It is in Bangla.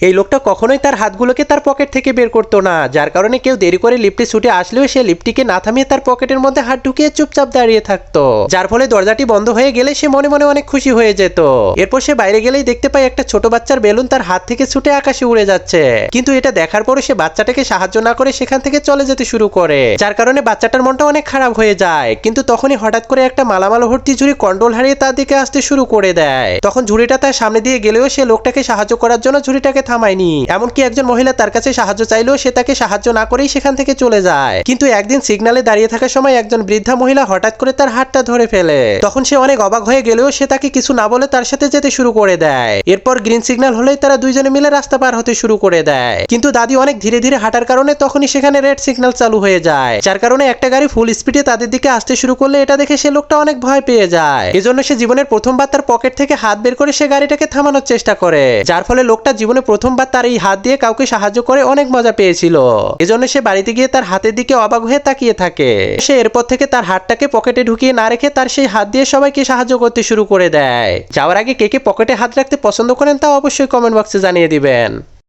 এই লোকটা কখনোই তার হাতগুলোকে তার পকেট থেকে বের করতো না, যার কারণে কেউ দেরি করে লিফটে ছুটে আসলেও সে লিফটিকে না থামিয়ে তার পকেটের মধ্যে হাত ঢুকিয়ে চুপচাপ দাঁড়িয়ে থাকতো। যার ফলে দরজাটি বন্ধ হয়ে গেলে সে মনে মনে অনেক খুশি হয়ে যেত। এরপর সে বাইরে গেলেই দেখতে পায় একটা ছোট বাচ্চার বেলুন তার হাত থেকে ছুটে আকাশে উড়ে যাচ্ছে। কিন্তু এটা দেখার পরে সে বাচ্চাটাকে সাহায্য না করে সেখান থেকে চলে যেতে শুরু করে, যার কারণে বাচ্চাটার মনটা অনেক খারাপ হয়ে যায়। কিন্তু তখনই হঠাৎ করে একটা মালামাল ভর্তি ঝুড়ি কন্ট্রোল হারিয়ে তার দিকে আসতে শুরু করে দেয়। তখন ঝুড়িটা তার সামনে দিয়ে গেলেও সে লোকটাকে সাহায্য করার জন্য ঝুড়িটাকে থামায়নি। এমনকি একজন মহিলা তার কাছে সাহায্য চাইলেও সে তাকে সাহায্য না করেই সেখান থেকে চলে যায়। কিন্তু একদিন সিগনালে দাঁড়িয়ে থাকার সময় একজন বৃদ্ধা মহিলা হঠাৎ করে তার হাতটা ধরে ফেলে। তখন সে অনেক অবাক হয়ে গেলেও সে তাকে কিছু না বলে তার সাথে যেতে শুরু করে দেয়। এরপর গ্রিন সিগন্যাল হলেই তারা দুইজনে মিলে রাস্তা পার হতে শুরু করে দেয়। কিন্তু দাদি অনেক ধীরে ধীরে হাঁটার কারণে তখনই সেখানে রেড সিগন্যাল চালু হয়ে যায়। যার কারণে একটা গাড়ি ফুল স্পিডে তাদের দিকে আসতে শুরু করলে এটা দেখে সে লোকটা অনেক ভয় পেয়ে যায়। এজন্য সে জীবনের প্রথমবার তার পকেট থেকে হাত বের করে সে গাড়িটাকে থামানোর চেষ্টা করে। যার ফলে লোকটা জীবনে প্রথমবার তার এই হাত দিয়ে কাউকে সাহায্য করে অনেক মজা পেয়েছিল। এজন্য সে বাড়িতে গিয়ে তার হাতের দিকে অবাক হয়ে তাকিয়ে থাকে। সে এরপর থেকে তার হাতটাকে পকেটে ঢুকিয়ে না রেখে তার সেই হাত দিয়ে সবাইকে সাহায্য করতে শুরু করে দেয়। যাওয়ার আগে কে কে পকেটে হাত রাখতে পছন্দ করেন তা অবশ্যই কমেন্ট বক্সে জানিয়ে দিবেন।